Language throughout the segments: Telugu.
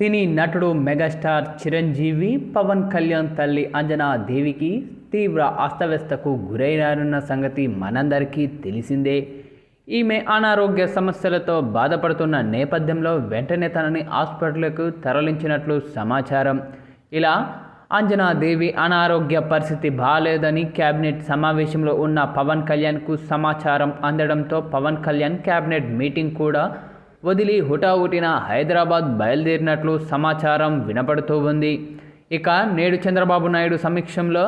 సినీ నటుడు మెగాస్టార్ చిరంజీవి పవన్ కళ్యాణ్ తల్లి అంజనా దేవికి తీవ్ర అస్తవ్యస్తకు గురైనారన్న సంగతి మనందరికీ తెలిసిందే. ఈమె అనారోగ్య సమస్యలతో బాధపడుతున్న నేపథ్యంలో వెంటనే తనని హాస్పిటల్కు తరలించినట్లు సమాచారం. ఇలా అంజనాదేవి అనారోగ్య పరిస్థితి బాగాలేదని కేబినెట్ సమావేశంలో ఉన్న పవన్ కళ్యాణ్కు సమాచారం అందడంతో పవన్ కళ్యాణ్ కేబినెట్ మీటింగ్ కూడా వదిలి హుటాహుటిన హైదరాబాద్ బయలుదేరినట్లు సమాచారం వినపడుతూ ఉంది. ఇక నేడు చంద్రబాబు నాయుడు సమీక్షంలో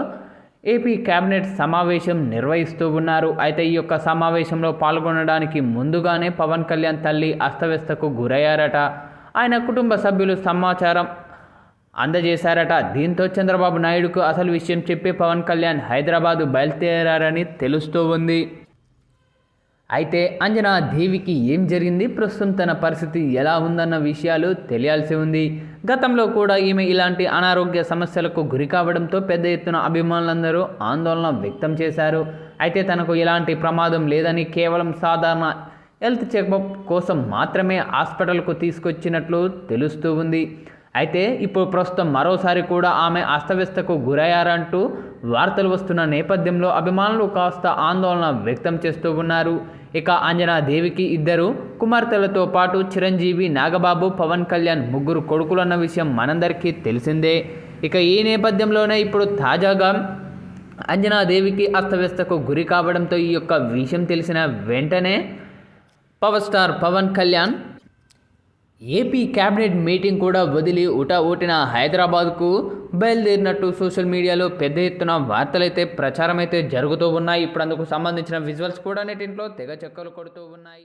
ఏపీ కేబినెట్ సమావేశం నిర్వహిస్తూ ఉన్నారు. అయితే ఈ యొక్క సమావేశంలో పాల్గొనడానికి ముందుగానే పవన్ కళ్యాణ్ తల్లి అస్తవ్యస్తకు గురయ్యారట. ఆయన కుటుంబ సభ్యులు సమాచారం అందజేశారట. దీంతో చంద్రబాబు నాయుడుకు అసలు విషయం చెప్పి పవన్ కళ్యాణ్ హైదరాబాదు బయలుదేరారని తెలుస్తూ ఉంది. అయితే అంజనా దేవికి ఏం జరిగింది? ప్రస్తుతం తన పరిస్థితి ఎలా ఉందన్న విషయాలు తెలియాల్సి ఉంది. గతంలో కూడా ఈమె ఇలాంటి అనారోగ్య సమస్యలకు గురి కావడంతో పెద్ద ఎత్తున అభిమానులందరూ ఆందోళన వ్యక్తం చేశారు. అయితే తనకు ఎలాంటి ప్రమాదం లేదని కేవలం సాధారణ హెల్త్ చెకప్ కోసం మాత్రమే హాస్పిటల్కు తీసుకొచ్చినట్లు తెలుస్తూ ఉంది. అయితే ఇప్పుడు ప్రస్తుతం మరోసారి కూడా ఆమె అస్తవ్యస్తకు గురయ్యారంటూ వార్తలు వస్తున్న నేపథ్యంలో అభిమానులు కాస్త ఆందోళన వ్యక్తం చేస్తూ ఉన్నారు. ఇక అంజనాదేవికి ఇద్దరు కుమార్తెలతో పాటు చిరంజీవి నాగబాబు పవన్ కళ్యాణ్ ముగ్గురు కొడుకులన్న విషయం మనందరికీ తెలిసిందే. ఇక ఈ నేపథ్యంలోనే ఇప్పుడు తాజాగా అంజనాదేవికి అస్తవ్యస్తకు గురి కావడంతో ఈ యొక్క విషయం తెలిసిన వెంటనే power star Pawan Kalyan AP cabinet meeting కూడా వదిలి ఉటా ఊటిన హైదరాబాద్కు బయలుదేరినట్టు సోషల్ మీడియాలో పెద్ద ఎత్తున వార్తలైతే ప్రచారం అయితే జరుగుతూ ఉన్నాయి. ఇప్పుడు అందుకు సంబంధించిన విజువల్స్ కూడా నెటింట్లో తెగ చెక్కలు కొడుతూ ఉన్నాయి.